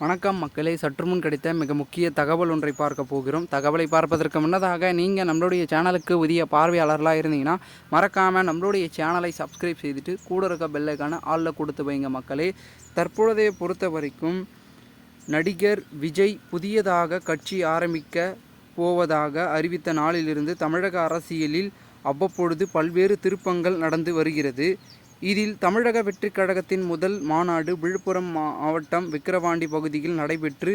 வணக்கம் மக்களே. சற்று முன் கிடைத்த மிக முக்கிய தகவல் ஒன்றை பார்க்க போகிறோம். தகவலை பார்ப்பதற்கு முன்னதாக நீங்கள் நம்மளுடைய சேனலுக்கு புதிய பார்வையாளர்களாக இருந்தீங்கன்னா மறக்காமல் நம்மளுடைய சேனலை சப்ஸ்கிரைப் செய்துட்டு கூட இருக்க பெல்லைக்கான ஆளில் கொடுத்து வைங்க மக்களே. தற்பொழுதைய பொறுத்த வரைக்கும் நடிகர் விஜய் புதியதாக கட்சி ஆரம்பிக்க போவதாக அறிவித்த நாளிலிருந்து தமிழக அரசியலில் அவ்வப்பொழுது பல்வேறு திருப்பங்கள் நடந்து வருகிறது. இதில் தமிழக வெற்றிக் கழகத்தின் முதல் மாநாடு விழுப்புரம் மாவட்டம் விக்கிரவாண்டி பகுதியில் நடைபெற்று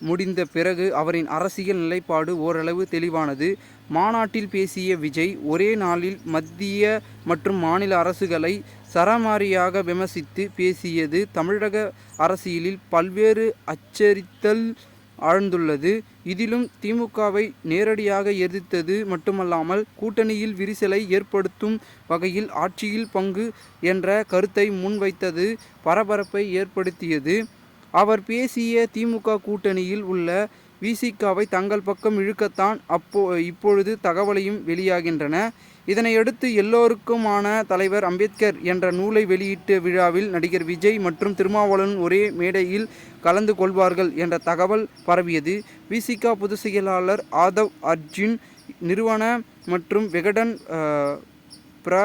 முடிந்த பிறகு அவரின் அரசியல் நிலைப்பாடு ஓரளவு தெளிவானது. மாநாட்டில் பேசிய விஜய் ஒரே நாளில் மத்திய மற்றும் மாநில அரசுகளை சரமாரியாக விமர்சித்து பேசியது தமிழக அரசியலில் பல்வேறு அச்சரித்தல் ஆழ்ந்துள்ளது. இதிலும் திமுகவை நேரடியாக எதிர்த்தது மட்டுமல்லாமல் கூட்டணியில் விரிசலை ஏற்படுத்தும் வகையில் ஆட்சியில் பங்கு என்ற கருத்தை முன்வைத்தது பரபரப்பை ஏற்படுத்தியது. அவர் பேசிய திமுக கூட்டணியில் உள்ள விசிகாவை தங்கள் பக்கம் இழுக்கத்தான் அப்போ இப்பொழுது தகவலையும் வெளியாகின்றன. இதனையடுத்து எல்லோருக்குமான தலைவர் அம்பேத்கர் என்ற நூலை வெளியிட்ட விழாவில் நடிகர் விஜய் மற்றும் திருமாவளவன் ஒரே மேடையில் கலந்து கொள்வார்கள் என்ற தகவல் பரவியது. விசிகா பொதுச் செயலாளர் ஆதவ் அர்ஜுன் நிறுவன மற்றும் விகடன் பிர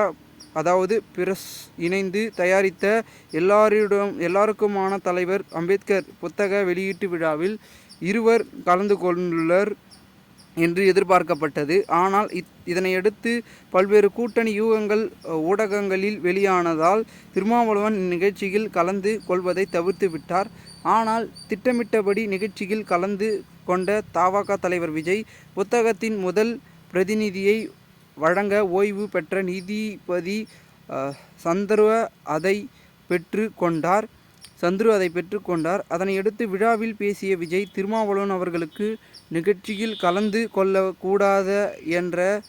அதாவது பிரஸ் இணைந்து தயாரித்த எல்லாரிடம் எல்லாருக்குமான தலைவர் அம்பேத்கர் புத்தக வெளியீட்டு விழாவில் இருவர் கலந்து கொண்டுள்ளனர் என்று எதிர்பார்க்கப்பட்டது. ஆனால் இத் இதனையடுத்து பல்வேறு கூட்டணி யூகங்கள் ஊடகங்களில் வெளியானதால் திருமாவளவன் நிகழ்ச்சியில் கலந்து கொள்வதை தவிர்த்து விட்டார். ஆனால் திட்டமிட்டபடி நிகழ்ச்சியில் கலந்து கொண்ட தவாக தலைவர் விஜய் புத்தகத்தின் முதல் பிரதிநிதியை வழங்க ஓய்வு பெற்ற நீதிபதி அஹ், அதை பெற்று கொண்டார். சந்துரு அதை பெற்றுக்கொண்டார் அதனையடுத்து விழாவில் பேசிய விஜய் திருமாவளவன் அவர்களுக்கு நிகழ்ச்சியில் கலந்து கொள்ளக்கூடாத என்ற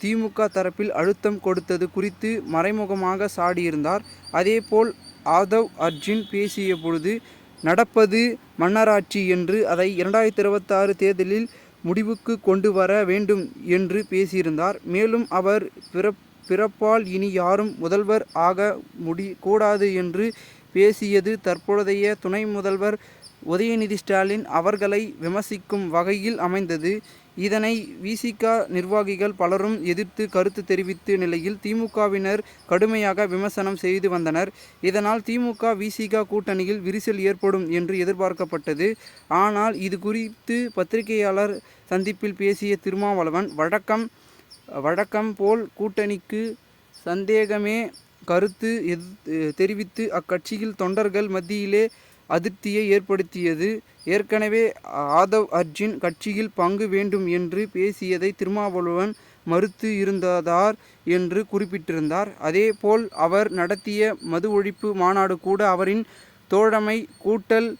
திமுக தரப்பில் அழுத்தம் கொடுத்தது குறித்து மறைமுகமாக சாடியிருந்தார். அதேபோல் ஆதவ் அர்ஜுன் பேசிய பொழுது நடப்பது மன்னராட்சி என்று அதை இரண்டாயிரத்தி இருபத்தாறு தேர்தலில் முடிவுக்கு கொண்டு வர வேண்டும் என்று பேசியிருந்தார். மேலும் அவர் பிறப் பிறப்பால் இனி யாரும் முதல்வர் ஆக முடி கூடாது என்று பேசியது தற்பொழுதைய துணை முதல்வர் உதயநிதி ஸ்டாலின் அவர்களை விமர்சிக்கும் வகையில் அமைந்தது. இதனை விசிக நிர்வாகிகள் பலரும் எதிர்த்து கருத்து தெரிவித்த நிலையில் திமுகவினர் கடுமையாக விமர்சனம் செய்து வந்தனர். இதனால் திமுக விசிக கூட்டணியில் விரிசல் ஏற்படும் என்று எதிர்பார்க்கப்பட்டது. ஆனால் இது குறித்து பத்திரிகையாளர் சந்திப்பில் பேசிய திருமாவளவன் வழக்கம் வழக்கம் போல் கூட்டணிக்கு சந்தேகமே கருத்து எது தெரிவித்து அக்கட்சியில் தொண்டர்கள் மத்தியிலே அதிருப்தியை ஏற்படுத்தியது. ஏற்கனவே ஆதவ் அர்ஜுன் கட்சியில் பங்கு வேண்டும் என்று பேசியதை திருமாவளவன் மறுத்து இருந்ததார் என்று குறிப்பிட்டிருந்தார். அதேபோல் அவர் நடத்திய மது ஒழிப்பு மாநாடு கூட அவரின் தோழமை கூட்டல்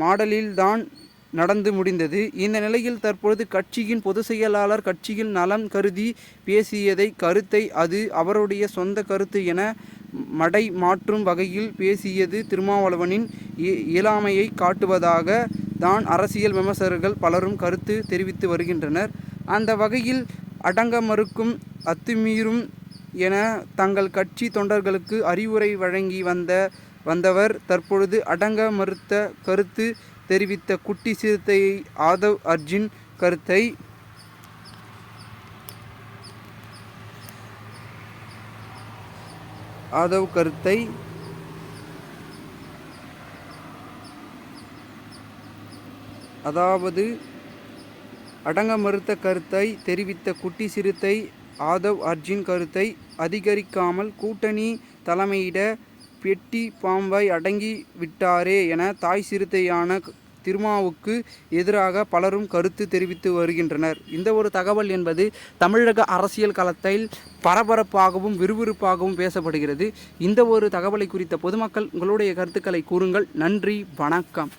மாடலில்தான் நடந்து முடிந்தது. இந்த நிலையில் தற்பொழுது கட்சியின் பொதுச் செயலாளர் கட்சியில் நலன் கருதி பேசியதை கருத்தை அது அவருடைய சொந்த கருத்து என மடை மாற்றும் வகையில் பேசியது திருமாவளவனின் இ- இயலாமையை காட்டுவதாக தான் அரசியல் விமர்சகர்கள் பலரும் கருத்து தெரிவித்து வருகின்றனர். அந்த வகையில் அடங்க மறுக்கும் அத்துமீறும் என தங்கள் கட்சி தொண்டர்களுக்கு அறிவுரை வழங்கி வந்த வந்தவர் தற்பொழுது அடங்க மறுத்த கருத்து தெரிவித்த குட்டி சிறுத்தையை ஆதவ் அர்ஜுன் கருத்தை ஆதவ் கருத்தை அதாவது அடங்க மறுத்த கருத்தை தெரிவித்த குட்டி சிறுத்தை ஆதவ் அர்ஜுன் கருத்தை அதிகரிக்காமல் கூட்டணி தலைமையிட பெட்டி பாம்பாய் அடங்கி விட்டாரே என தாய் சிறுத்தையான திருமாவுக்கு எதிராக பலரும் கருத்து தெரிவித்து வருகின்றனர். இந்த ஒரு தகவல் என்பது தமிழக அரசியல் களத்தில் பரபரப்பாகவும் விறுவிறுப்பாகவும் பேசப்படுகிறது. இந்த ஒரு தகவலை குறித்த பொதுமக்கள் உங்களுடைய கருத்துக்களை கூறுங்கள். நன்றி வணக்கம்.